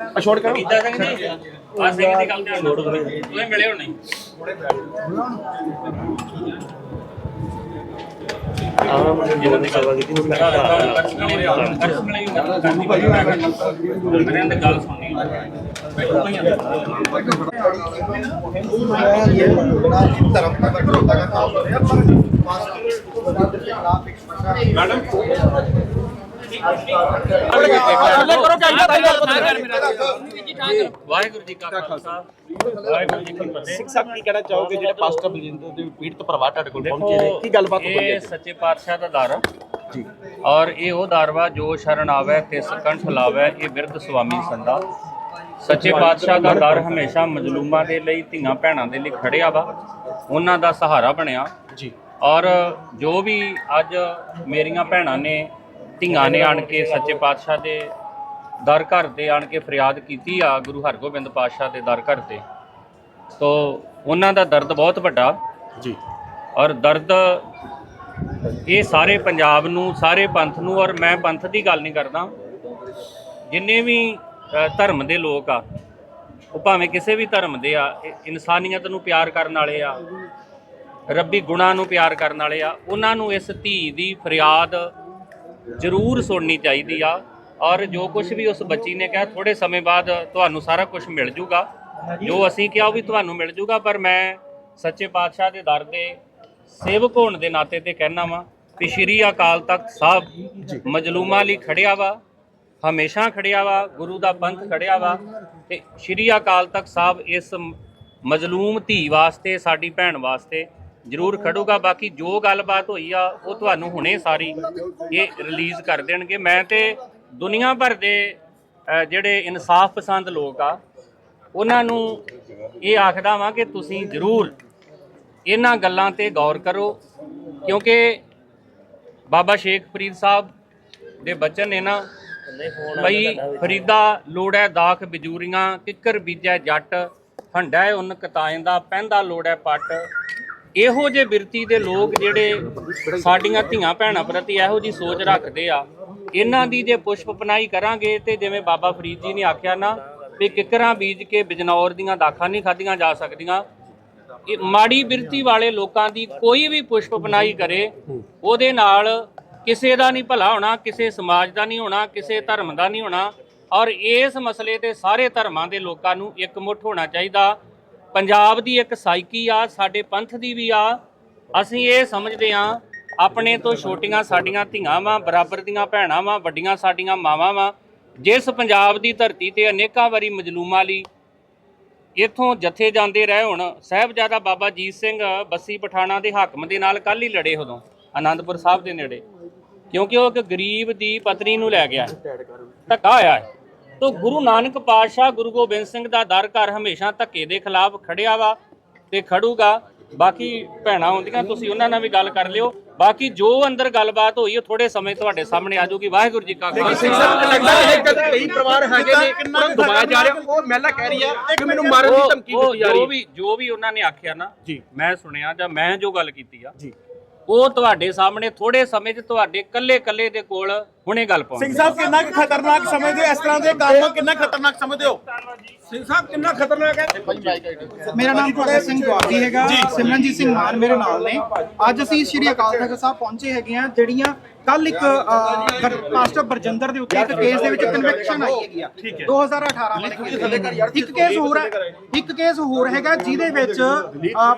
ਛੋੜ ਕਰੋ ਕੀਤਾ ਸਿੰਘ ਜੀ ਆ ਸਿੰਘ ਦੀ ਗੱਲ ਤੇ ਛੋੜ ਤੁਸੀਂ ਮਿਲੇ ਹੋ ਨਹੀਂ ਜਿਹਨਾਂ ਦੀ ਗੱਲ ਕੀਤੀ ਨੂੰ ਮੈਂ ਮੈਂ ਗੱਲ ਸੁਣਨੀ ਧਰਮ ਦਾ ਵਿਰੋਧਤਾ ਦਾ ਕੰਮ ਹੋ ਰਿਹਾ ਵਾਹਿਗੁਰੂ ਜੀ ਕਾ ਖਾਲਸਾ। ਵਾਹਿਗੁਰੂ ਜੀ ਕੀ ਫਤਿਹ। ਸਿੱਖ ਸਾਹਿਬ ਕੀ ਕਹਿਣਾ ਚਾਹੋਗੇ ਜਿਹੜੇ ਪਾਸਟਰ ਬਲਜਿੰਦਰ ਦੇ ਪੀੜਤ ਪਰਿਵਾਰ ਤੁਹਾਡੇ ਕੋਲ ਪਹੁੰਚੇ ਨੇ? ਕੀ ਗੱਲਬਾਤ ਹੋਈ ਇਹ ਹੈ? ਸੱਚੇ ਪਾਤਸ਼ਾਹ ਦਾ ਦਰ। ਆ ਜੀ। ਔਰ ਇਹ ਉਹ ਦਰ ਵਾ ਜੋ ਸ਼ਰਨ ਆਵੇ ਤੇ ਸਕੰਠ ਲਾਵੇ ਇਹ ਬਿਰਧ ਸੁਆਮੀ ਸੰਦਾ ਸੱਚੇ ਪਾਤਸ਼ਾਹ ਦਾ ਦਰ ਹਮੇਸ਼ਾ ਮਜ਼ਲੂਮਾਂ ਦੇ ਲਈ ਧੀਆਂ ਭੈਣਾਂ ਦੇ ਲਈ ਖੜਿਆ ਵਾ। ਉਹਨਾਂ ਦਾ ਸਹਾਰਾ ਬਣਿਆ। ਜੀ। ਔਰ ਜੋ ਵੀ ਅੱਜ ਮੇਰੀਆਂ ਭੈਣਾਂ ਨੇ ਧੀਆਂ ਨੇ ਆਣ ਕੇ ਸੱਚੇ ਪਾਤਸ਼ਾਹ ਦੇ ਦਰ ਘਰ ਤੇ ਆਣ ਕੇ ਫਰਿਆਦ ਕੀਤੀ ਆ ਗੁਰੂ ਹਰਗੋਬਿੰਦ ਪਾਤਸ਼ਾਹ ਦੇ ਦਰ ਘਰ ਤੇ। ਤੋ ਉਹਨਾਂ ਦਾ ਦਰਦ ਬਹੁਤ ਵੱਡਾ। ਜੀ। ਔਰ ਦਰਦ ਇਹ ਸਾਰੇ ਪੰਜਾਬ ਨੂੰ ਸਾਰੇ ਪੰਥ ਨੂੰ ਔਰ ਮੈਂ ਪੰਥ ਦੀ ਗੱਲ ਨਹੀਂ ਕਰਦਾ। ਜਿੰਨੇ ਵੀ ਧਰਮ ਦੇ ਲੋਕ ਆ ਉਹ ਭਾਵੇਂ ਕਿਸੇ ਵੀ ਧਰਮ ਦੇ ਆ ਇਨਸਾਨੀਅਤ ਨੂੰ ਪਿਆਰ ਕਰਨ ਵਾਲੇ ਆ ਰੱਬੀ ਗੁਣਾਂ ਨੂੰ ਪਿਆਰ ਕਰਨ ਵਾਲੇ ਆ ਉਹਨਾਂ ਨੂੰ ਇਸ ਧੀ ਦੀ ਫਰਿਆਦ ਜ਼ਰੂਰ ਸੁਣਨੀ ਚਾਹੀਦੀ ਆ ਔਰ ਜੋ ਕੁਝ ਵੀ ਉਸ ਬੱਚੀ ਨੇ ਕਿਹਾ ਥੋੜੇ ਸਮੇਂ ਬਾਅਦ ਤੁਹਾਨੂੰ ਸਾਰਾ ਕੁਝ ਮਿਲ ਜੂਗਾ। ਜੋ ਅਸੀਂ ਕਿਹਾ ਉਹ ਵੀ ਤੁਹਾਨੂੰ ਮਿਲ ਜੂਗਾ ਪਰ ਮੈਂ ਸੱਚੇ ਪਾਤਸ਼ਾਹ ਦੇ ਦਰ ਦੇ ਸੇਵਕ ਹੋਣ ਦੇ ਨਾਤੇ ਤੇ ਕਹਿਣਾ ਵਾਂ ਕਿ ਸ਼੍ਰੀ ਅਕਾਲ ਤਖਤ ਸਾਹਿਬ ਮਜਲੂਮਾਂ ਲਈ ਖੜਿਆ ਵਾ ਹਮੇਸ਼ਾ ਖੜਿਆ ਵਾ ਗੁਰੂ ਦਾ ਪੰਥ ਖੜਿਆ ਵਾ ਤੇ ਸ਼੍ਰੀ ਅਕਾਲ ਤਖਤ ਸਾਹਿਬ ਇਸ ਮਜ਼ਲੂਮ ਧੀ ਵਾਸਤੇ ਸਾਡੀ ਭੈਣ ਵਾਸਤੇ ਜ਼ਰੂਰ ਖੜੂਗਾ, ਬਾਕੀ ਜੋ ਗੱਲਬਾਤ ਹੋਈ ਆ, ਉਹ ਤੁਹਾਨੂੰ ਹੁਣੇ ਸਾਰੀ ਇਹ ਰਿਲੀਜ਼ ਕਰ ਦੇਣਗੇ। ਮੈਂ ਤੇ ਦੁਨੀਆ ਭਰ ਦੇ ਜਿਹੜੇ ਇਨਸਾਫ ਪਸੰਦ ਲੋਕ ਆ, ਉਹਨਾਂ ਨੂੰ ਇਹ ਆਖਦਾ ਵਾਂ ਕਿ ਤੁਸੀਂ ਜ਼ਰੂਰ ਇਹਨਾਂ ਗੱਲਾਂ ਤੇ ਗੌਰ ਕਰੋ, ਕਿਉਂਕਿ ਬਾਬਾ ਸ਼ੇਖ ਫਰੀਦ ਸਾਹਿਬ ਦੇ ਬਚਨ ਨੇ ਨਾ ਬਈ, ਫਰੀਦਾ ਲੋੜੈ ਦਾਖ ਬਜੂਰੀਆਂ, ਕਿੱਕਰ ਬੀਜੈ ਜੱਟ, ਹੰਡਾ ਉਨ ਕਤਾਇੰਦਾ, ਪੈਂਦਾ ਲੋੜੈ ਪੱਟ। ਇਹੋ ਜੇ ਬਿਰਤੀ ਦੇ ਲੋਕ ਜਿਹੜੇ ਸਾਡੀਆਂ ਧੀਆਂ ਭੈਣਾਂ ਪ੍ਰਤੀ ਇਹੋ ਜੀ ਸੋਚ ਰੱਖਦੇ ਆ, ਇਹਨਾਂ ਦੀ ਜੇ ਪੁਸ਼ਪ ਪਨਾਈ ਕਰਾਂਗੇ ਤੇ ਜਿਵੇਂ ਬਾਬਾ ਫਰੀਦ ਜੀ ਨੇ ਆਖਿਆ ਨਾ ਵੀ ਕਿੱਕਰਾਂ ਬੀਜ ਕੇ ਬਿਜਨੌਰ ਦੀਆਂ ਦਾਖਾਂ ਨਹੀਂ ਖਾਧੀਆਂ ਜਾ ਸਕਦੀਆਂ। ਇਹ ਮਾੜੀ ਬਿਰਤੀ ਵਾਲੇ ਲੋਕਾਂ ਦੀ ਕੋਈ ਵੀ ਪੁਸ਼ਪ ਪਨਾਈ ਕਰੇ, ਉਹਦੇ ਨਾਲ ਕਿਸੇ ਦਾ ਨਹੀਂ ਭਲਾ ਹੋਣਾ, ਕਿਸੇ ਸਮਾਜ ਦਾ ਨਹੀਂ ਹੋਣਾ, ਕਿਸੇ ਧਰਮ ਦਾ ਨਹੀਂ ਹੋਣਾ। ਔਰ ਇਸ ਮਸਲੇ ਤੇ ਸਾਰੇ ਧਰਮਾਂ ਦੇ ਲੋਕਾਂ ਨੂੰ ਇਕਮੁੱਠ ਹੋਣਾ ਚਾਹੀਦਾ। ਪੰਜਾਬ ਦੀ ਇੱਕ ਸਾਈਕੀ ਆ, ਸਾਡੇ ਪੰਥ ਦੀ ਵੀ ਆ। ਅਸੀਂ ਇਹ ਸਮਝਦੇ ਆ ਆਪਣੇ ਤੋਂ ਛੋਟੀਆਂ ਸਾਡੀਆਂ ਧੀਆਂ ਵਾਂ, ਬਰਾਬਰ ਦੀਆਂ ਭੈਣਾਂ ਵਾਂ, ਵੱਡੀਆਂ ਸਾਡੀਆਂ ਮਾਵਾਂ ਵਾਂ। ਜਿਸ ਪੰਜਾਬ ਦੀ ਧਰਤੀ ਤੇ ਅਨੇਕਾਂ ਵਾਰੀ ਮਜਲੂਮਾਂ ਲਈ ਇੱਥੋਂ ਜਥੇ ਜਾਂਦੇ ਰਹੇ ਹੁਣ, ਸਾਹਿਬਜ਼ਾਦਾ ਬਾਬਾ ਜੀਤ ਸਿੰਘ ਬੱਸੀ ਪਠਾਣਾ ਦੇ ਹਾਕਮ ਦੇ ਨਾਲ ਕੱਲ ਹੀ ਲੜੇ ਉਦੋਂ, ਆਨੰਦਪੁਰ ਸਾਹਿਬ ਦੇ ਨੇੜੇ। ਕਿਉਂਕਿ ਉਹ ਇੱਕ ਗਰੀਬ ਦੀ ਪਤਨੀ ਨੂੰ ਲੈ ਗਿਆ। ਧੱਕਾ ਹੋਇਆ। ਹੈ ਤੋ ਗੁਰੂ ਨਾਨਕ ਪਾਤਸ਼ਾਹ ਗੁਰੂ ਗੋਬਿੰਦ ਸਿੰਘ ਦਾ ਦਰ ਘਰ ਹਮੇਸ਼ਾ ਧੱਕੇ ਦੇ ਖਿਲਾਫ ਖੜਿਆ ਵਾ ਤੇ ਖੜੂਗਾ। ਬਾਕੀ ਭੈਣਾਂ ਹੁੰਦੀਆਂ ਤੁਸੀਂ ਉਹਨਾਂ ਨਾਲ ਵੀ ਗੱਲ ਕਰ ਲਿਓ। ਬਾਕੀ ਜੋ ਅੰਦਰ ਗੱਲਬਾਤ ਹੋਈ ਉਹ ਥੋੜੇ ਸਮੇਂ ਤੁਹਾਡੇ ਸਾਹਮਣੇ ਆ ਜਾਊਗੀ। ਵਾਹਿਗੁਰੂ ਜੀ ਕਾ ਸਿੰਘ ਖਾਲਸਾ। ਸਾਹਿਬ ਨੂੰ ਲੱਗਦਾ ਹੈ ਕਿ ਕਈ ਪਰਿਵਾਰ ਹੈਗੇ ਨੇ ਉਹਨਾਂ ਨੂੰ ਦਬਾਇਆ ਜਾ ਰਿਹਾ। ਉਹ ਮਹਿਲਾ ਕਹਿ ਰਹੀ ਹੈ ਕਿ ਮੈਨੂੰ ਮਾਰਨ ਦੀ ਉਹ- ਧਮਕੀ ਉਹ ਦਿੱਤੀ ਜਾ ਰਹੀ ਜੋ ਹੈ। ਵੀ ਜੋ ਵੀ ਉਹਨਾਂ ਨੇ ਆਖਿਆ ਨਾ ਜੀ। ਮੈਂ ਸੁਣਿਆ ਜਾਂ ਮੈਂ ਜੋ ਗੱਲ ਕੀਤੀ ਆ ਜੀ। ਉਹ ਤੁਹਾਡੇ ਸਾਹਮਣੇ ਥੋੜੇ ਸਮੇਂ 'ਚ ਤੁਹਾਡੇ ਕੱਲੇ ਕੱਲੇ ਦੇ ਕੋਲ ਹੁਣੇ ਗੱਲ ਪਾਉਂਦੇ ਸਿੰਘ ਸਾਹਿਬ ਕਿੰਨਾ ਕੁ ਖਤਰਨਾਕ ਸਮਝਦੇ ਹੋ ਇਸ ਤਰ੍ਹਾਂ ਦੇ ਕੰਮ ਕਿੰਨਾ ਖਤਰਨਾਕ ਸਮਝਦੇ ਹੋ? ਸਿੰਘ ਸਾਹਿਬ ਕਿੰਨਾ ਖਤਰਨਾਕ ਹੈ? ਮੇਰਾ ਨਾਮ ਭਗਤ ਸਿੰਘ ਗਵਾਦੀ ਹੈਗਾ। ਸਿਮਰਨਜੀਤ ਸਿੰਘ ਮਾਨ ਮੇਰੇ ਨਾਲ ਨੇ। ਅੱਜ ਅਸੀਂ ਸ਼੍ਰੀ ਅਕਾਲ ਤਖਤ ਸਾਹਿਬ ਪਹੁੰਚੇ ਹੈਗੇ ਆ ਜਿਹੜੀਆਂ ਕੱਲ ਇੱਕ ਪਾਸਟਰ ਬਰਜਿੰਦਰ ਦੇ ਉੱਤੇ ਇੱਕ ਕੇਸ ਦੇ ਵਿੱਚ ਕਨਵੈਕਸ਼ਨ ਆਈ ਹੈਗੀ ਆ। 2018 ਵਾਲੇ ਕੇਸ ਦੇ ਵਿੱਚ। ਇੱਕ ਕੇਸ ਹੋਰ ਹੈ। ਇੱਕ ਕੇਸ ਹੋਰ ਹੈਗਾ ਜਿਹਦੇ ਵਿੱਚ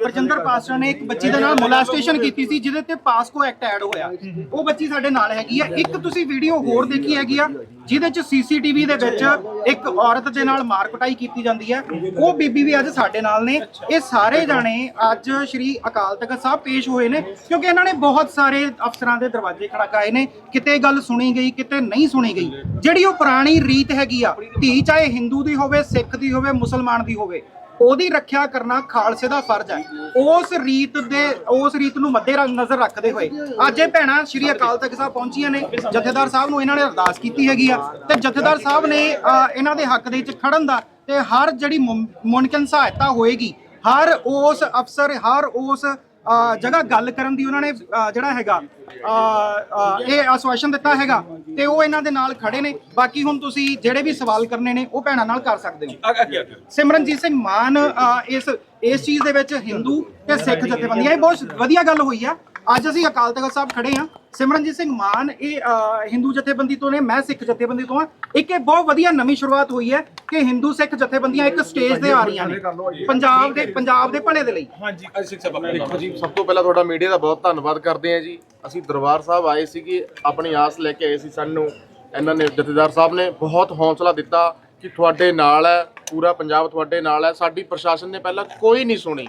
ਬਰਜਿੰਦਰ ਪਾਸਟਰ ਨੇ ਇੱਕ ਬੱਚੀ ਦੇ ਨਾਲ ਮੋਲਾਸਟੇਸ਼ਨ ਕੀਤੀ ਸੀ ਜਿਹਦੇ ਤੇ ਪਾਸਕੋ ਐਕਟ ਐਡ ਹੋਇਆ। ਉਹ ਬੱਚੀ ਸਾਡੇ ਨਾਲ ਹੈਗੀ ਆ। ਇੱਕ ਤੁਸੀਂ ਵੀਡੀਓ ਹੋਰ ਦੇਖੀ ਹੈਗੀ ਆ ਜਿਹਦੇ ਚ ਸੀਸੀਟੀਵੀ ਦੇ ਵਿੱਚ ਇੱਕ ਔਰਤ ਦੇ ਨਾਲ ਮਾਰ ਕੁਟਾਈ ਕੀਤੀ ਜਾਂਦੀ ਹੈ ਉਹ ਬੀਬੀ ਵੀ ਅੱਜ ਸਾਡੇ ਨਾਲ ਨੇ। ਇਹ ਸਾਰੇ ਜਾਣੇ ਅੱਜ ਸ਼੍ਰੀ ਅਕਾਲ ਤਖਤ ਸਾਹਿਬ ਪੇਸ਼ ਹੋਏ ਨੇ ਕਿਉਂਕਿ ਇਹਨਾਂ ਨੇ ਬਹੁਤ ਸਾਰੇ ਅਫਸਰਾਂ ਦੇ ਦਰਵਾਜ਼ੇ ਖੜਕਾਏ ਨੇ। ਕਿਤੇ ਗੱਲ ਸੁਣੀ ਗਈ ਕਿਤੇ ਨਹੀਂ ਸੁਣੀ ਗਈ। ਜਿਹੜੀ ਉਹ ਪੁਰਾਣੀ ਰੀਤ ਹੈਗੀ ਆ ਧੀ ਚਾਹੇ ਹਿੰਦੂ ਦੀ ਹੋਵੇ ਸਿੱਖ ਦੀ ਹੋਵੇ ਮੁਸਲਮਾਨ ਦੀ ਹੋਵੇ ਉਹਦੀ ਰੱਖਿਆ ਕਰਨਾ ਖਾਲਸੇ ਦਾ ਫਰਜ਼ ਹੈ ਉਸ ਰੀਤ ਦੇ ਉਸ ਰੀਤ ਨੂੰ ਮੱਦੇ ਨਜ਼ਰ ਰੱਖਦੇ ਹੋਏ ਅੱਜ ਇਹ ਭੈਣਾਂ ਸ਼੍ਰੀ ਅਕਾਲ ਤਖਤ ਸਾਹਿਬ ਪਹੁੰਚੀਆਂ ਨੇ। ਜਥੇਦਾਰ ਸਾਹਿਬ ਨੂੰ ਇਹਨਾਂ ਨੇ ਅਰਦਾਸ ਕੀਤੀ ਹੈਗੀ ਆ। ਤੇ ਜਥੇਦਾਰ ਸਾਹਿਬ ਨੇ ਇਹਨਾਂ ਦੇ ਹੱਕ ਦੇ ਵਿੱਚ ਖੜਨ ਦਾ ਤੇ ਹਰ ਜਿਹੜੀ ਮੁਮ- ਮੁਮਕਿਨ ਸਹਾਇਤਾ ਹੋਏਗੀ ਹਰ ਉਸ ਅਫਸਰ ਹਰ ਉਸ ਜਗ੍ਹਾ ਗੱਲ ਕਰਨ ਦੀ ਉਹਨਾਂ ਨੇ ਜਿਹੜਾ ਹੈਗਾ ਇਹ ਆਸ਼ਵਾਸਨ ਦਿੱਤਾ ਹੈਗਾ ਤੇ ਉਹ ਇਹਨਾਂ ਦੇ ਨਾਲ ਖੜੇ ਨੇ। ਬਾਕੀ ਹੁਣ ਤੁਸੀਂ ਜਿਹੜੇ ਵੀ ਸਵਾਲ ਕਰਨੇ ਨੇ ਉਹ ਭੈਣਾਂ ਨਾਲ ਕਰ ਸਕਦੇ ਹੋ। ਸਿਮਰਨਜੀਤ ਸਿੰਘ ਮਾਨ ਇਸ ਇਸ ਚੀਜ਼ ਦੇ ਵਿੱਚ ਹਿੰਦੂ ਤੇ ਸਿੱਖ ਜਥੇਬੰਦੀਆਂ ਇਹ ਬਹੁਤ ਵਧੀਆ ਗੱਲ ਹੋਈ ਆ। ਅੱਜ ਅਸੀਂ ਅਕਾਲ ਤਖਤ ਸਾਹਿਬ ਖੜੇ ਆ ਸਿਮਰਨਜੀਤ ਸਿੰਘ ਮਾਨ ਇਹ ਅ, ਹਿੰਦੂ ਜਥੇਬੰਦੀ ਤੋਂ ਨੇ ਮੈਂ ਸਿੱਖ ਜਥੇਬੰਦੀ ਤੋਂ ਆ ਇੱਕ ਇਹ ਬਹੁਤ ਵਧੀਆ ਨਵੀਂ ਸ਼ੁਰੂਆਤ ਹੋਈ ਹੈ ਕਿ ਹਿੰਦੂ ਸਿੱਖ ਜਥੇਬੰਦੀਆਂ ਇੱਕ ਸਟੇਜ ਤੇ ਆ ਰਹੀਆਂ ਨੇ। ਪੰਜਾਬ ਦੇ ਪੰਜਾਬ ਦੇ ਭਲੇ ਦੇ ਲਈ। ਹਾਂਜੀ। ਸਿੰਘ ਸਾਹਿਬ ਦੇਖੋ ਜੀ ਸਭ ਤੋਂ ਪਹਿਲਾਂ ਤੁਹਾਡਾ ਮੀਡੀਆ ਦਾ ਬਹੁਤ ਧੰਨਵਾਦ ਕਰਦੇ ਹਾਂ ਜੀ। ਅਸੀਂ ਦਰਬਾਰ ਸਾਹਿਬ ਆਏ ਸੀਗੇ ਆਪਣੀ ਆਸ ਲੈ ਕੇ ਆਏ ਸੀ ਸਾਨੂੰ। ਇਹਨਾਂ ਨੇ ਜਥੇਦਾਰ ਸਾਹਿਬ ਨੇ ਬਹੁਤ ਹੌਸਲਾ ਦਿੱਤਾ ਕਿ ਤੁਹਾਡੇ ਨਾਲ ਹੈ ਪੂਰਾ ਪੰਜਾਬ ਤੁਹਾਡੇ ਨਾਲ ਹੈ। ਸਾਡੀ ਪ੍ਰਸ਼ਾਸਨ ਨੇ ਪਹਿਲਾਂ ਕੋਈ ਨਹੀਂ ਸੁਣੀ।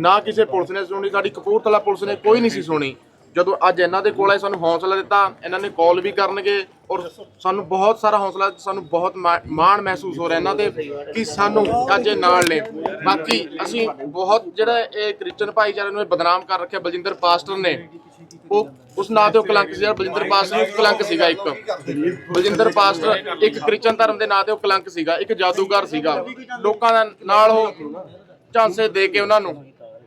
ਨਾ ਕਿਸੇ ਪੁਲਿਸ ਨੇ ਸੁਣੀ, ਸਾਡੀ ਕਪੂਰਥਲਾ ਪੁਲਿਸ ਨੇ ਕੋਈ ਨਹੀਂ ਸੀ ਸੁਣੀ। ਜਦੋਂ ਅੱਜ ਇਹਨਾਂ ਦੇ ਕੋਲ ਆਏ, ਸਾਨੂੰ ਹੌਸਲਾ ਦਿੱਤਾ, ਇਹਨਾਂ ਨੇ ਕਾਲ ਵੀ ਕਰਨਗੇ ਔਰ ਸਾਨੂੰ ਬਹੁਤ ਸਾਰਾ ਹੌਸਲਾ, ਸਾਨੂੰ ਬਹੁਤ ਮਾ- ਮਾਣ ਮਹਿਸੂਸ ਹੋ ਰਿਹਾ ਇਹਨਾਂ ਦੇ ਕਿ ਸਾਨੂੰ ਅੱਜ ਇਹ ਨਾਲ ਨੇ। ਬਾਕੀ ਅਸੀਂ ਬਹੁਤ ਜਿਹੜਾ ਇਹ ਕ੍ਰਿਸਚਨ ਭਾਈਚਾਰੇ ਨੂੰ ਇਹ ਬਦਨਾਮ ਕਰ ਰੱਖਿਆ ਬਲਜਿੰਦਰ ਪਾਸਟਰ ਨੇ, ਉਹ ਉਸ ਨਾਂ ਤੇ ਉਹ ਕਲੰਕ ਸੀ ਜਿਹੜਾ ਬਲਜਿੰਦਰ ਪਾਸਟਰ ਨੂੰ ਕਲੰਕ ਸੀਗਾ ਇੱਕ। ਬਲਜਿੰਦਰ ਪਾਸਟਰ ਇੱਕ ਕ੍ਰਿਸਚਨ ਧਰਮ ਦੇ ਨਾਂ ਤੇ ਉਹ ਕਲੰਕ ਸੀਗਾ, ਇੱਕ ਜਾਦੂਗਰ ਸੀਗਾ। ਲੋਕਾਂ ਦਾ ਨਾਲ ਉਹ ਝਾਂਸੇ ਦੇ ਕੇ ਉਹਨਾਂ ਨੂੰ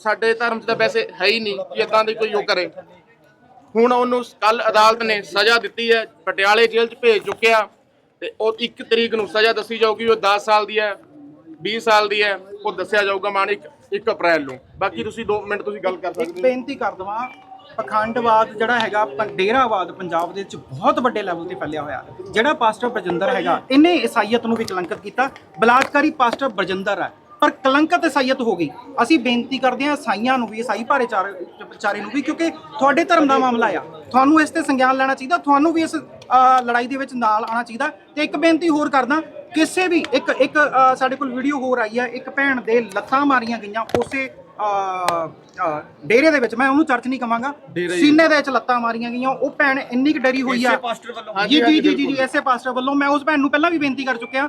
ਸਾਡੇ ਧਰਮ 'ਚ ਤਾਂ ਵੈਸੇ ਹੈ ਹੀ ਨਹੀਂ ਕਿ ਇਦਾਂ ਦੀ ਕੋਈ ਉਹ ਕਰੇ। ਹੁਣ ਉਹਨੂੰ ਕੱਲ ਅਦਾਲਤ ਨੇ ਸਜ਼ਾ ਦਿੱਤੀ ਹੈ ਪਟਿਆਲੇ ਜੇਲ੍ਹ 'ਚ ਭੇਜ ਚੁੱਕਿਆ ਤੇ ਉਹ 1 ਤਰੀਕ ਨੂੰ ਸਜ਼ਾ ਦੱਸੀ ਜਾਊਗੀ ਉਹ 10 ਸਾਲ ਦੀ ਹੈ 20 ਸਾਲ ਦੀ ਹੈ ਉਹ ਦੱਸਿਆ ਜਾਊਗਾ ਮਾਨ 1 ਅਪ੍ਰੈਲ ਨੂੰ। ਬਾਕੀ ਤੁਸੀਂ 2 ਮਿੰਟ ਤੁਸੀਂ ਗੱਲ ਕਰ ਸਕਦੇ ਹੋ। ਬੇਨਤੀ ਕਰ ਦਵਾਂ ਪਖੰਡਵਾਦ ਜਿਹੜਾ ਹੈਗਾ ਡੇਰਾਵਾਦ ਪੰਜਾਬ ਦੇ ਵਿੱਚ ਬਹੁਤ ਵੱਡੇ ਲੈਵਲ ਤੇ ਫੈਲਿਆ ਹੋਇਆ। ਜਿਹੜਾ ਪਾਸਟਰ ਬਰਜਿੰਦਰ ਹੈਗਾ ਇਹਨੇ ਈਸਾਈਅਤ ਨੂੰ ਵੀ ਕਲੰਕਿਤ ਕੀਤਾ। ਬਲਾਤਕਾਰੀ ਪਾਸਟਰ ਬਰਜਿੰਦਰ ਹੈ। ਪਰ ਕਲੰਕਤ ਈਸਾਈਅਤ ਹੋ ਗਈ। ਅਸੀਂ ਬੇਨਤੀ ਕਰਦੇ ਹਾਂ ਈਸਾਈਆਂ ਨੂੰ ਵੀ ਈਸਾਈ ਭਾਈਚਾਰੇ ਨੂੰ ਵੀ ਕਿਉਂਕਿ ਤੁਹਾਡੇ ਧਰਮ ਦਾ ਮਾਮਲਾ ਆ। ਤੁਹਾਨੂੰ ਇਸ ਤੇ ਸੰਗਿਆਨ ਲੈਣਾ ਚਾਹੀਦਾ ਤੁਹਾਨੂੰ ਵੀ ਇਸ ਅ, ਲੜਾਈ ਦੇ ਵਿੱਚ ਨਾਲ ਆਉਣਾ ਚਾਹੀਦਾ। ਤੇ ਇੱਕ ਬੇਨਤੀ ਹੋਰ ਕਰਦਾ ਕਿਸੇ ਵੀ ਇੱਕ ਇੱਕ ਅ, ਸਾਡੇ ਕੋਲ ਵੀਡੀਓ ਹੋਰ ਆਈ ਹੈ ਇੱਕ ਭੈਣ ਦੇ ਲੱਤਾਂ ਮਾਰੀਆਂ ਗਈਆਂ ਉਸੇ ਅ, ਅ, ਡੇਰੇ ਦੇ ਵਿੱਚ। ਮੈਂ ਉਹਨੂੰ ਚਰਚ ਨਹੀਂ ਕਵਾਂਗਾ। ਸੀਨੇ ਦੇ ਵਿੱਚ ਲੱਤਾਂ ਮਾਰੀਆਂ ਗਈਆਂ ਉਹ ਭੈਣ ਇੰਨੀ ਕੁ ਡਰੀ ਹੋਈ ਆ। ਪਾਸਟਰ ਵੱਲੋਂ। ਜੀ ਜੀ ਜੀ ਜੀ ਜੀ ਐਸੇ ਪਾਸਟਰ ਵੱਲੋਂ ਮੈਂ ਉਸ ਭੈਣ ਨੂੰ ਪਹਿਲਾਂ ਵੀ ਬੇਨਤੀ ਕਰ ਚੁੱਕਿਆ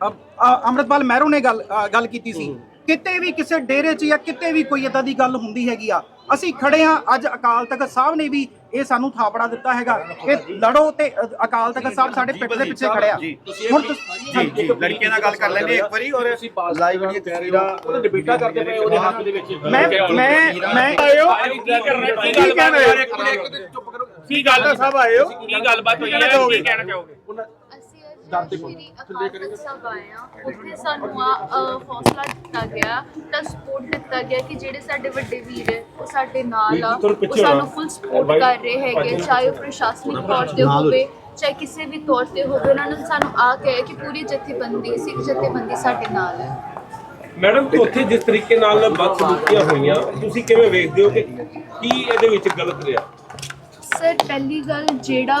ਅੰਮ੍ਰਿਤਪਾਲ ਮਹਿਰੋ ਨੇ ਗੱਲ ਅ, ਗੱਲ ਕੀਤੀ ਸੀ। ਕਿਤੇ ਵੀ ਕਿਸੇ ਡੇਰੇ 'ਚ ਜਾਂ ਕਿਤੇ ਵੀ ਕੋਈ ਇਦਾਂ ਦੀ ਗੱਲ ਹੁੰਦੀ ਹੈਗੀ ਆ ਅਸੀਂ ਖੜੇ ਆ ਅੱਜ ਅਕਾਲ ਤਖਤ ਸਾਹਿਬ ਨੇ ਵੀ ਇਹ ਸਾਨੂੰ ਥਾਪੜਾ ਦਿੱਤਾ ਹੈਗਾ। ਕਿ ਲੜੋ ਤੇ ਅ, ਅਕਾਲ ਤਖਤ ਸਾਹਿਬ ਸਾਡੇ ਪਿੱਠ ਦੇ ਪਿੱਛੇ ਖੜਿਆ ਹੁਣ ਤੁਸੀਂ- ਜੀ ਜੀ ਲੜਕੀਆਂ ਨਾਲ ਗੱਲ ਕਰ ਲੈਂਦੇ ਇੱਕ ਵਾਰੀ ਔਰ ਲਾਈਵ ਜਿਹੜੀ ਤਸਵੀਰਾਂ ਡਿਬੇਟਾਂ ਕਰਦੇ ਪਏ ਉਹਦੇ ਹੱਕ ਦੇ ਵਿੱਚ। ਮੈਂ ਮੈਂ ਮੈਂ ਕੀ ਕਹਿਣਾ ਕੀ ਗੱਲ ਸਾਹਿਬ ਆਏ ਹੋ ਕੀ ਗੱਲਬਾਤ ਹੋਈ ਹੈ? ਕੀ ਕਹਿਣਾ ਚਾਹੋਗੇ? ਅਸੀਂ ਅੱਜ ਸ਼੍ਰੀ ਅਕਾਲ ਤਖਤ ਸਾਹਿਬ ਆਏ ਹਾਂ ਉੱਥੇ ਸਾਨੂੰ ਆ ਅ, ਹੌਸਲਾ ਦਿੱਤਾ ਗਿਆ ਤਾਂ ਸਪੋਰਟ ਦਿੱਤਾ ਗਿਆ ਕਿ ਜਿਹੜੇ ਸਾਡੇ ਵੱਡੇ ਵੀਰ ਹੈ ਉਹ ਸਾਡੇ ਨਾਲ ਆ। ਉਹ ਸਾਨੂੰ ਫੁੱਲ ਸਪੋਰਟ ਕਰ ਰਹੇ ਹੈਗੇ ਚਾਹੇ ਉਹ ਪ੍ਰਸ਼ਾਸਨਿਕ ਤੌਰ ਤੇ ਹੋਵੇ ਚਾਹੇ ਕਿਸੇ ਵੀ ਤੌਰ ਤੇ ਹੋਵੇ ਉਹਨਾਂ ਨੇ ਸਾਨੂੰ ਆ ਕਹੇ ਕਿ ਪੂਰੀ ਜਥੇਬੰਦੀ ਸਿੱਖ ਜਥੇਬੰਦੀ ਸਾਡੇ ਨਾਲ ਹੈ। ਮੈਡਮ ਉੱਥੇ ਜਿਸ ਤਰੀਕੇ ਨਾਲ ਬਦਸਲੂਕੀਆਂ ਹੋਈਆਂ ਤੁਸੀਂ ਕਿਵੇਂ ਵੇਖਦੇ ਹੋ ਕਿ ਕੀ ਇਹਦੇ ਵਿੱਚ ਗਲਤ ਰਿਹਾ? ਸਰ ਪਹਿਲੀ ਗੱਲ ਜਿਹੜਾ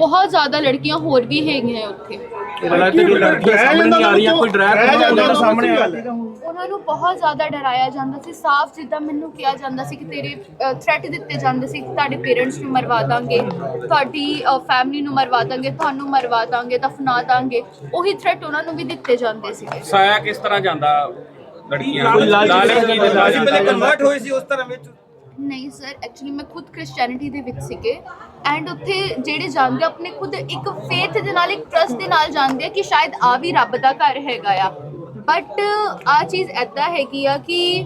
ਬਹੁਤ ਜ਼ਿਆਦਾ ਲੜਕੀਆਂ ਹੋਰ ਵੀ ਹੈਗੀਆਂ ਉੱਥੇ। ਉਹਨਾਂ ਨੂੰ ਬਹੁਤ ਜ਼ਿਆਦਾ ਡਰਾਇਆ ਜਾਂਦਾ ਸੀ ਸਾਫ਼ ਜਿੱਦਾਂ ਮੈਨੂੰ ਕਿਹਾ ਜਾਂਦਾ ਸੀ ਕਿ ਤੇਰੇ ਥ੍ਰੈਟ ਦਿੱਤੇ ਜਾਂਦੇ ਸੀ ਕਿ ਤੁਹਾਡੇ ਪੇਰੈਂਟਸ ਨੂੰ ਮਰਵਾ ਦਾਂਗੇ ਤੁਹਾਡੀ ਫੈਮਿਲੀ ਨੂੰ ਮਰਵਾ ਦਾਂਗੇ ਤੁਹਾਨੂੰ ਮਰਵਾ ਦਾਂਗੇ ਦਫਨਾ ਦਾਂਗੇ ਉਹੀ ਥ੍ਰੈਟ ਉਹਨਾਂ ਨੂੰ ਵੀ ਦਿੱਤੇ ਜਾਂਦੇ ਸੀਗੇ। ਸਾਇਆ ਕਿਸ ਤਰ੍ਹਾਂ ਜਾਂਦਾ ਲੜਕੀਆਂ ਦਾ ਲਾਲਚ ਕੀ ਦਿੰਦਾ ਅਸੀਂ ਪਹਿਲੇ ਕਨਵਰਟ ਹੋਏ ਸੀ ਉਸ ਤਰ੍ਹਾਂ ਵਿੱਚ ਨਹੀਂ ਸਰ ਐਕਚੁਅਲੀ ਮੈਂ ਖੁਦ ਕ੍ਰਿਸਚੀਅਨਿਟੀ ਦੇ ਵਿੱਚ ਸੀਗੇ। ਐਂਡ ਉੱਥੇ ਜਿਹੜੇ ਜਾਂਦੇ ਆ, ਆਪਣੇ ਖੁਦ ਇੱਕ ਫੇਥ ਦੇ ਨਾਲ ਇੱਕ ਟਰਸਟ ਦੇ ਨਾਲ ਜਾਂਦੇ ਆ ਕਿ ਸ਼ਾਇਦ ਆ ਵੀ ਰੱਬ ਦਾ ਘਰ ਹੈਗਾ ਆ। ਬਟ ਆ ਚੀਜ਼ ਐਦਾਂ ਹੈਗੀ ਆ ਕਿ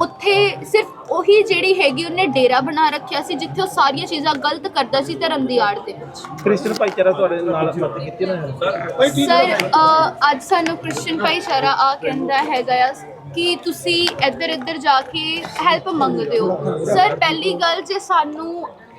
ਉੱਥੇ ਸਿਰਫ ਉਹੀ ਜਿਹੜੀ ਹੈਗੀ ਉਹਨੇ ਡੇਰਾ ਬਣਾ ਰੱਖਿਆ ਸੀ ਜਿੱਥੇ ਉਹ ਸਾਰੀਆਂ ਚੀਜ਼ਾਂ ਗਲਤ ਕਰਦਾ ਸੀ ਧਰਮ ਦੀ ਆੜ ਦੇ ਵਿੱਚ। ਕ੍ਰਿਸਚੀਅਨ ਭਾਈਚਾਰਾ ਤੁਹਾਡੇ ਨਾਲ ਮਤ ਕੀਤੀ ਨਾ? ਸਰ ਅ, ਅੱਜ ਸਾਨੂੰ ਕ੍ਰਿਸਚੀਅਨ ਭਾਈਚਾਰਾ ਆ ਕਹਿੰਦਾ ਹੈਗਾ ਆ ਕਿ ਤੁਸੀਂ ਇੱਧਰ ਇੱਧਰ ਜਾ ਕੇ ਹੈਲਪ ਮੰਗਦੇ ਹੋ। ਸਰ ਪਹਿਲੀ ਗੱਲ ਜੇ ਸਾਨੂੰ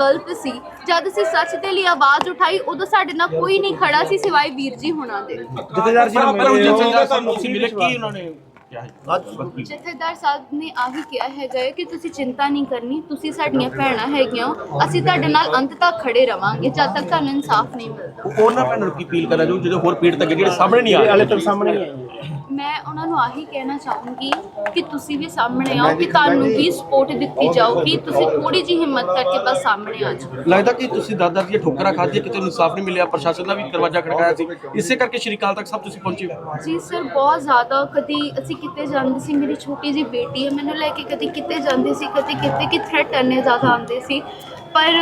ਗਲਤ ਸੀ। ਜਦ ਅਸੀਂ ਸੱਚ ਦੇ ਲਈ ਆਵਾਜ਼ ਉਠਾਈ ਉਦੋਂ ਸਾਡੇ ਨਾਲ ਕੋਈ ਨਹੀਂ ਖੜਾ ਸੀ ਸਿਵਾਏ ਵੀਰ ਜੀ ਹੁਣਾਂ ਦੇ। ਜਥੇਦਾਰ ਜੀ ਨੂੰ ਮਿਲੇ ਹੋ ਤੁਹਾਨੂੰ ਤੁਸੀਂ ਮਿਲੇ ਕੀ ਉਹਨਾਂ ਨੇ ਜਥੇਦਾਰ ਸਾਹਿਬ ਨੇ ਆਹੀ ਕਿਹਾ ਹੈਗਾ ਹੈ ਕਿ ਤੁਸੀਂ ਚਿੰਤਾ ਨਹੀਂ ਕਰਨੀ ਤੁਸੀਂ ਸਾਡੀਆਂ ਭੈਣਾਂ ਹੈਗੀਆਂ ਹੋ। ਅਸੀਂ ਤੁਹਾਡੇ ਨਾਲ ਅੰਤ ਤੱਕ ਖੜੇ ਰਵਾਂਗੇ ਜਦ ਤੱਕ ਤੁਹਾਨੂੰ ਇਨਸਾਫ ਨਹੀਂ ਮਿਲਦਾ। ਉਹਨਾਂ ਭੈਣਾਂ ਨੂੰ ਕੀ ਅਪੀਲ ਕਰਨਾ ਚਾਹੋ ਜਿਹੜੇ ਹੋਰ ਪੀੜ ਤੱਕ ਜਿਹੜੇ ਸਾਹਮਣੇ ਨਹੀਂ ਆ ਰਹੇ। ਹਾਲੇ ਤੱਕ ਸਾਹਮਣੇ ਨਹੀਂ ਆਈ। ਮੈਂ ਉਹਨਾਂ ਨੂੰ ਆਹੀ ਕਹਿਣਾ ਚਾਹੂੰਗੀ ਕਿ ਤੁਸੀਂ ਵੀ ਸਾਹਮਣੇ ਆਓ ਕਿ ਤੁਹਾਨੂੰ ਵੀ ਸਪੋਰਟ ਦਿੱਤੀ ਜਾਊਗੀ। ਤੁਸੀਂ ਥੋੜੀ ਜਿਹੀ ਹਿੰਮਤ ਕਰਕੇ ਬਸ ਸਾਹਮਣੇ ਆ ਜਾਓ। ਲੱਗਦਾ ਕਿ ਤੁਸੀਂ ਦਾਦਾ ਦੀਆਂ ਠੋਕਰਾਂ ਖਾਧੀਆਂ ਕਿਤੇ ਇਨਸਾਫ ਨਹੀਂ ਮਿਲਿਆ ਪ੍ਰਸ਼ਾਸਨ ਦਾ ਵੀ ਦਰਵਾਜ਼ਾ ਖੜਕਾਇਆ ਸੀ। ਇਸੇ ਕਰਕੇ ਸ਼੍ਰੀ ਅਕਾਲ ਤੱਕ ਸਭ ਤੁਸੀਂ ਪਹੁੰਚੇ ਹੋ। ਜੀ ਸਰ ਬਹੁਤ ਜ਼ਿਆਦਾ ਕਦੀ ਅਸੀਂ ਕਿਤੇ ਜਾਂਦੇ ਸੀ ਮੇਰੀ ਛੋਟੀ ਜੀ ਬੇਟੀ ਹੈ ਮੈਨੂੰ ਲੈ ਕੇ ਕਦੀ ਕਿਤੇ ਜਾਂਦੇ ਸੀ ਕਦੀ ਕਿਤੇ ਕਿ ਥ੍ਰੈਟ ਇੰਨੇ ਜ਼ਿਆਦਾ ਆਉਂਦੇ ਸੀ। ਪਰ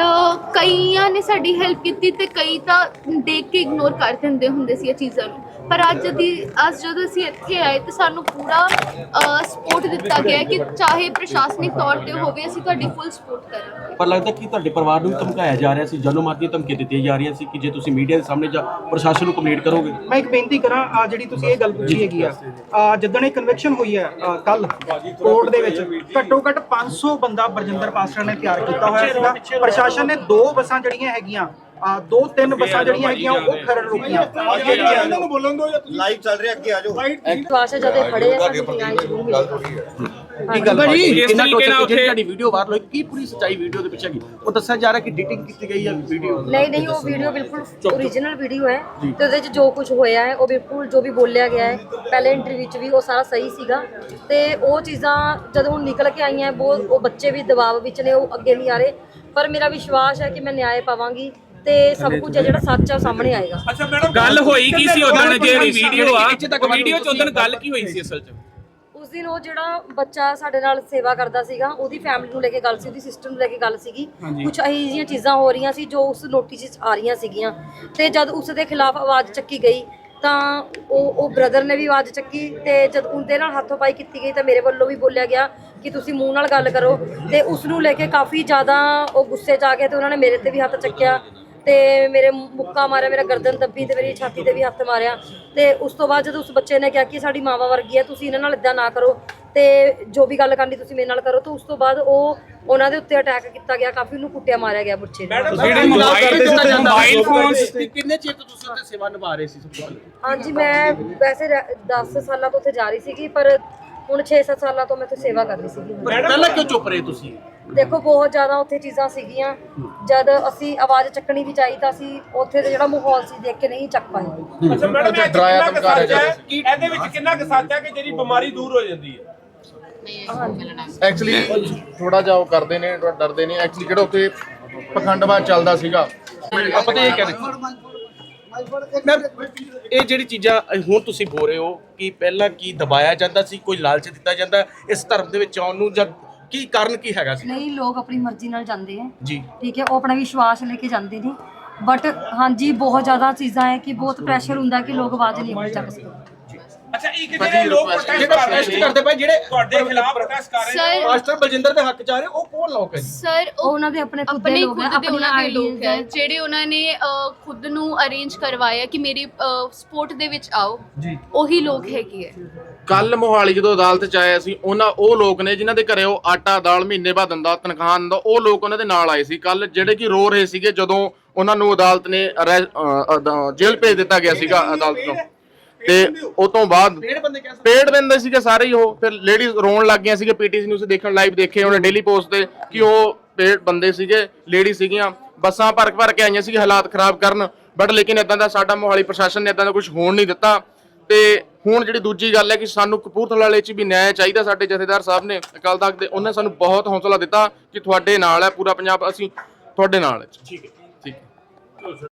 ਕਈਆਂ ਨੇ ਸਾਡੀ ਹੈਲਪ ਕੀਤੀ ਤੇ ਕਈ ਤਾਂ ਦੇਖ ਕੇ ਇਗਨੋਰ ਕਰ ਦਿੰਦੇ ਹੁੰਦੇ ਸੀ ਇਹ ਚੀਜ਼ਾਂ ਨੂੰ। ਪਰ ਅੱਜ ਦੀ ਅੱਜ ਜਦੋਂ ਅਸੀਂ ਇੱਥੇ ਆਏ ਤੇ ਸਾਨੂੰ ਪੂਰਾ ਸਪੋਰਟ ਦਿੱਤਾ ਗਿਆ ਕਿ ਚਾਹੇ ਪ੍ਰਸ਼ਾਸਨਿਕ ਤੌਰ ਤੇ ਹੋਵੇ ਅਸੀਂ ਤੁਹਾਡੀ ਫੁੱਲ ਸਪੋਰਟ ਕਰਾਂਗੇ ਪਰ ਲੱਗਦਾ ਕਿ ਤੁਹਾਡੇ ਪਰਿਵਾਰ ਨੂੰ ਵੀ ਧਮਕਾਇਆ ਜਾ ਰਿਹਾ ਸੀ ਜਨਮ ਮਾਰ ਦੀਆਂ ਧਮਕੀਆਂ ਦਿੱਤੀਆਂ ਜਾ ਰਹੀਆਂ ਸੀ ਕਿ ਜੇ ਤੁਸੀਂ ਮੀਡੀਆ ਦੇ ਸਾਹਮਣੇ ਜਾ ਪ੍ਰਸ਼ਾਸਨ ਨੂੰ ਕੰਪਲੇਂਟ ਕਰੋਗੇ। ਮੈਂ ਇੱਕ ਬੇਨਤੀ ਕਰਾਂ ਆ ਜਿਹੜੀ ਤੁਸੀਂ ਇਹ ਗੱਲ ਪੁੱਛੀ ਹੈਗੀ ਆ ਆ ਜਿੱਦਣ ਇਹ ਕਨਵੈਕਸ਼ਨ ਹੋਈ ਹੈ ਕੱਲ ਕੋਰਟ ਦੇ ਵਿੱਚ ਘੱਟੋ ਘੱਟ 500 ਬੰਦਾ ਬਰਜਿੰਦਰ ਪਾਸਟਰ ਨੇ ਤਿਆਰ ਕੀਤਾ ਹੋਇਆ ਸੀਗਾ। ਪ੍ਰਸ਼ਾਸਨ ਨੇ ਦੋ ਬੱਸਾਂ ਜਿਹੜੀਆਂ ਹੈਗੀਆਂ ਆ ਦੋ ਤਿੰਨ ਬੱਸਾਂ ਜਿਹੜੀਆਂ ਹੈਗੀਆਂ ਉਹ ਖਰੜ ਰੁਕੀਆਂ। ਇਹਨਾਂ ਨੂੰ ਬੋਲਣ ਦਿਓ ਜਾਂ ਤੁਸੀਂ? ਲਾਈਵ ਚੱਲ ਰਿਹਾ ਅੱਗੇ ਆ ਜਾਓ। ਹੈ ਜਦੋਂ ਇਹ ਖੜੇ ਆ ਸਾਡੀ ਧੀਆਂ ਜ਼ਰੂਰ ਮਿਲੇਗੀ। ਕੀ ਗੱਲ ਭਾਜੀ ਇਸ ਤਰੀਕੇ ਨਾਲ ਉੱਥੇ ਤੁਹਾਡੀ ਵੀਡੀਓ ਵਾਇਰਲ ਹੋਈ ਕੀ ਪੂਰੀ ਸੱਚਾਈ ਵੀਡੀਓ ਦੇ ਪਿੱਛੇ ਕੀ ਉਹ ਦੱਸਿਆ ਜਾ ਰਿਹਾ ਕਿ ਐਡੀਟਿੰਗ ਕੀਤੀ ਗਈ ਹੈ ਵੀਡੀਓ ਨਹੀਂ ਨਹੀਂ ਉਹ ਵੀਡੀਓ ਬਿਲਕੁਲ ਓਰੀਜਨਲ ਵੀਡੀਓ ਹੈ ਤੇ ਉਹਦੇ ਵਿੱਚ ਜੋ ਕੁਝ ਹੋਇਆ ਹੈ ਉਹ ਬਿਲਕੁਲ ਜੋ ਵੀ ਬੋਲਿਆ ਗਿਆ ਹੈ ਪਹਿਲੇ ਇੰਟਰਵਿਊ ਵਿੱਚ ਵੀ ਉਹ ਸਾਰਾ ਸਹੀ ਸੀਗਾ ਤੇ ਉਹ ਚੀਜ਼ਾਂ ਜਦੋਂ ਹੁਣ ਨਿਕਲ ਕੇ ਆਈਆਂ ਬਹੁਤ ਉਹ ਬੱਚੇ ਵੀ ਦਬਾਅ ਵਿੱਚ ਨੇ ਉਹ ਅੱਗੇ ਨਹੀਂ ਆ ਰਹੇ। ਪਰ ਮੇਰਾ ਵਿਸ਼ਵਾਸ ਹੈ ਕਿ ਮੈਂ ਨਿਆਂ ਪਾਵਾਂਗੀ। ਤੇ ਸਭ ਕੁਝ ਹੈ ਜਿਹੜਾ ਸੱਚ ਉਹ ਸਾਹਮਣੇ ਆਏਗਾ। ਅੱਛਾ ਮੈਡਮ ਗੱਲ ਹੋਈ ਕੀ ਸੀ ਉਦੋਂ ਜਿਹੜੀ ਵੀਡੀਓ ਆ ਵੀਡੀਓ ਚ ਉਦੋਂ ਗੱਲ ਕੀ ਹੋਈ ਸੀ ਅਸਲ ਚ? ਉਸ ਦਿਨ ਉਹ ਜਿਹੜਾ ਬੱਚਾ ਸਾਡੇ ਨਾਲ ਸੇਵਾ ਕਰਦਾ ਸੀਗਾ ਉਹਦੀ ਫੈਮਿਲੀ ਨੂੰ ਲੈ ਕੇ ਗੱਲ ਸੀ ਉਹਦੀ ਸਿਸਟਰ ਨੂੰ ਲੈ ਕੇ ਗੱਲ ਸੀਗੀ। ਕੁਝ ਇਹੋ ਜਿਹੀਆਂ ਚੀਜ਼ਾਂ ਹੋ ਰਹੀਆਂ ਸੀ ਜੋ ਉਸ ਨੋਟਿਸ 'ਚ ਆ ਰਹੀਆਂ ਸੀਗੀਆਂ। ਤੇ ਜਦ ਉਸ ਦੇ ਖਿਲਾਫ ਆਵਾਜ਼ ਚੱਕੀ ਗਈ ਤਾਂ ਉਹ ਉਹ ਬ੍ਰਦਰ ਨੇ ਵੀ ਆਵਾਜ਼ ਚੱਕੀ ਤੇ ਜਦ ਉਹਦੇ ਨਾਲ ਹੱਥੋਂ ਪਾਈ ਕੀਤੀ ਗਈ ਤਾਂ ਮੇਰੇ ਵੱਲੋਂ ਵੀ ਬੋਲਿਆ ਗਿਆ ਕਿ ਤੁਸੀਂ ਮੂੰਹ ਨਾਲ ਗੱਲ ਕਰੋ। ਤੇ ਉਸ ਨੂੰ ਲੈ ਕੇ ਕਾਫੀ ਜ਼ਿਆਦਾ ਉਹ ਗੁੱਸੇ 'ਚ ਆ ਗਏ ਤੇ ਉਹਨਾਂ ਨੇ ਮੇਰੇ ਤੇ ਵੀ ਹੱਥ ਚੱਕਿਆ। ਤੇ ਮੇਰੇ ਮੁੱਕਾ ਮਾਰਿਆ ਮੇਰਾ ਗਰਦਨ ਦੱਬੀ ਤੇ ਮੇਰੀ ਛਾਤੀ ਤੇ ਵੀ ਹੱਥ ਮਾਰਿਆ। ਤੇ ਉਸ ਤੋਂ ਬਾਅਦ ਜਦੋਂ ਉਸ ਬੱਚੇ ਨੇ ਕਿਹਾ ਕਿ ਸਾਡੀ ਮਾਵਾ ਵਰਗੀ ਹੈ ਤੁਸੀਂ ਇਹਨਾਂ ਨਾਲ ਇਦਾਂ ਨਾ ਕਰੋ ਤੇ ਜੋ ਵੀ ਗੱਲ ਕਰਨੀ ਤੁਸੀਂ ਮੇਰੇ ਨਾਲ ਕਰੋ ਤਾਂ ਉਸ ਤੋਂ ਬਾਅਦ ਉਹ ਉਹਨਾਂ ਦੇ ਉੱਤੇ ਅਟੈਕ ਕੀਤਾ ਗਿਆ ਕਾਫੀ ਉਹਨੂੰ ਕੁੱਟਿਆ ਮਾਰਿਆ ਗਿਆ ਬੱਚੇ ਨੂੰ। ਜਿਹੜੇ ਮੋਬਾਈਲ ਮੋਬਾਈਲ ਫੋਨਸ ਕਿੰਨੇ ਚਿਰ ਤੋਂ ਤੁਸੀਂ ਉੱਥੇ ਸੇਵਾ ਨਿਭਾ ਰਹੇ ਸੀ ਸਭ ਤੋਂ ਪਹਿਲਾਂ? ਹਾਂਜੀ ਮੈਂ ਵੈਸੇ 10 ਸਾਲਾਂ ਤੋਂ ਉੱਥੇ ਜਾ ਰਹੀ ਸੀਗੀ ਪਰ ਹੁਣ 6-7 ਸਾਲਾਂ ਤੋਂ ਮੈਂ ਉੱਥੇ ਸੇਵਾ ਕਰ ਰਹੀ ਸੀਗੀ। ਪਹਿਲਾਂ ਕਿਉਂ ਚੁੱਪ ਰਹੇ ਤੁਸੀਂ? ਦੇਖੋ ਬਹੁਤ ਜ਼ਿਆਦਾ ਉੱਥੇ ਚੀਜ਼ਾਂ ਸੀਗੀਆਂ। ਜਦ ਅਸੀਂ ਆਵਾਜ਼ ਚੱਕਣੀ ਵੀ ਚਾਹੀ ਤਾਂ ਅਸੀਂ ਉੱਥੇ ਦਾ ਜਿਹੜਾ ਮਾਹੌਲ ਸੀ ਦੇਖ ਕੇ ਨਹੀਂ ਚੱਕ ਪਾਏ। ਅੱਛਾ ਮੈਡਮ ਇਹ ਡਰਾਇਆ ਕਿੰਨਾ ਕੁ ਧਮਕਾਇਆ ਸੱਚ ਹੈ? ਕਿ ਇਹਦੇ ਵਿੱਚ ਕਿੰਨਾ ਕੁ ਸੱਚ ਹੈ ਕਿ ਜਿਹੜੀ ਬਿਮਾਰੀ ਦੂਰ ਹੋ ਜਾਂਦੀ ਹੈ? ਐਕਚੁਅਲੀ ਥੋੜਾ ਜਿਹਾ ਉਹ ਕਰਦੇ ਨੇ ਡਰਦੇ ਨੇ। ਐਕਚੁਅਲੀ ਜਿਹੜਾ ਉੱਥੇ ਪਖੰਡਵਾ ਚੱਲਦਾ ਸੀਗਾ। ਆਪਾਂ ਤੇ ਇਹ ਕਹਿੰਦੇ ਇਹ ਜਿਹੜੀ ਚੀਜ਼ਾਂ ਹੁਣ ਤੁਸੀਂ ਬੋਲ ਰਹੇ ਹੋ ਕਿ ਪਹਿਲਾਂ ਕੀ ਦਬਾਇਆ ਜਾਂਦਾ ਸੀ ਕੋਈ ਲਾਲਚ ਦਿੱਤਾ ਜਾਂਦਾ ਇਸ ਧਰਮ ਦੇ ਵਿੱਚ ਆਉਣ ਨੂੰ ਜਾਂ ਕੀ ਕਾਰਨ ਕੀ ਹੈਗਾ ਸੀ? ਨਹੀਂ ਲੋਕ ਆਪਣੀ ਮਰਜ਼ੀ ਨਾਲ ਜਾਂਦੇ ਆ। ਜੀ। ਠੀਕ ਹੈ ਉਹ ਆਪਣਾ ਵਿਸ਼ਵਾਸ ਲੈ ਕੇ ਜਾਂਦੇ ਨੇ। ਬਟ ਹਾਂਜੀ ਬਹੁਤ ਜ਼ਿਆਦਾ ਚੀਜ਼ਾਂ ਹੈ ਕਿ ਬਹੁਤ ਪ੍ਰੈਸ਼ਰ ਹੁੰਦਾ ਕਿ ਲੋਕ ਆਵਾਜ਼ ਨਹੀਂ ਚੱਕ ਸਕਦੇ। ਅੱਛਾ ਇੱਕ ਜਿਹੜੇ ਲੋਕ ਪ੍ਰੋਟੈਸਟ ਕਰ ਰਹੇ ਸੀ ਕਰਦੇ ਪਏ ਜਿਹੜੇ ਤੁਹਾਡੇ ਖਿਲਾਫ ਪ੍ਰੋਟੈਸਟ ਕਰ ਰਹੇ ਨੇ ਮਾਸਟਰ ਬਲਜਿੰਦਰ ਦੇ ਹੱਕ ਚ ਆ ਰਹੇ ਉਹ ਕੌਣ ਲੋਕ ਹੈ ਜੀ? ਸਰ ਉਹ ਉਹਨਾਂ ਦੇ ਆਪਣੇ ਖੁਦ ਦੇ ਲੋਕ ਹੈ ਆਪਣੀਆਂ ਉਹਨਾਂ ਦੇ ਲੋਕ ਆਈਡੀਜ਼ ਹੈ। ਜਿਹੜੇ ਉਹਨਾਂ ਨੇ ਖੁਦ ਨੂੰ ਅਰੇਂਜ ਕਰਵਾਇਆ ਕਿ ਮੇਰੀ ਸਪੋਰਟ ਦੇ ਵਿੱਚ ਆਓ ਜੀ। ਉਹੀ ਲੋਕ ਹੈਗੇ ਹੈ। ਕੱਲ ਮੋਹਾਲੀ ਜਦੋਂ ਅਦਾਲਤ ਚ ਆਏ ਸੀ ਉਹਨਾਂ ਉਹ ਲੋਕ ਨੇ ਜਿਨ੍ਹਾਂ ਦੇ ਘਰੇ ਉਹ ਆਟਾ ਦਾਲ ਮਹੀਨੇ ਬਾਅਦ ਦਿੰਦਾ ਤਨਖਾਹ ਦਿੰਦਾ ਉਹ ਲੋਕ ਉਹਨਾਂ ਦੇ ਨਾਲ ਆਏ ਸੀ। ਕੱਲ ਜਿਹੜੇ ਕਿ ਰੋ ਰਹੇ ਸੀਗੇ ਜਦੋਂ ਉਹਨਾਂ ਨੂੰ ਅਦਾਲਤ ਨੇ ਜੇਲ੍ਹ ਭੇਜ ਦਿੱਤਾ ਗਿਆ ਸੀਗਾ ਅਦਾਲਤ ਤੋਂ। ਤੇ ਉਹ ਤੋਂ ਬਾਅਦ ਡੇਢ ਬੰਦੇ ਕਹਿ ਸਕਦੇ ਪੇੜ ਬੰਦੇ ਸੀਗੇ ਸਾਰੇ ਹੀ ਉਹ। ਫਿਰ ਲੇਡੀਜ਼ ਰੋਣ ਲੱਗ ਗਈਆਂ ਸੀਗੇ ਪੀਟੀਸੀ ਨਿਊਜ਼ ਦੇਖਣ ਲਾਈਵ ਦੇਖੇ ਉਹਨੇ ਡੇਲੀ ਪੋਸਟ ਤੇ ਕਿ ਉਹ ਪੇੜ ਬੰਦੇ ਸੀਗੇ ਲੇਡੀ ਸੀਗੀਆਂ। ਬੱਸਾਂ ਭਰ ਭਰ ਕੇ ਆਈਆਂ ਸੀ ਹਾਲਾਤ ਖਰਾਬ ਕਰਨ। ਬਟ ਲੇਕਿਨ ਇਦਾਂ ਦਾ ਸਾਡਾ ਮੋਹਾਲੀ ਪ੍ਰਸ਼ਾਸਨ ਨੇ ਇਦਾਂ ਦਾ ਕੁਝ ਹੋਣ ਨਹੀਂ ਦਿੱਤਾ। ਤੇ ਹੁਣ ਜਿਹੜੀ ਦੂਜੀ ਗੱਲ ਹੈ ਕਿ ਸਾਨੂੰ ਕਪੂਰਥਲਾ ਵਾਲੇ 'ਚ ਵੀ ਨਿਆਂ ਚਾਹੀਦਾ ਸਾਡੇ ਜਥੇਦਾਰ ਸਾਹਿਬ ਨੇ ਅਕਾਲ ਤਖਤ ਦੇ ਉਹਨੇ ਸਾਨੂੰ ਬਹੁਤ ਹੌਸਲਾ ਦਿੱਤਾ ਕਿ ਤੁਹਾਡੇ ਨਾਲ ਹੈ ਪੂਰਾ ਪੰਜਾਬ ਅਸੀਂ ਤੁਹਾਡੇ ਨਾਲ ਹੈ। ਠੀਕ ਹੈ। ਠੀਕ ਹੈ।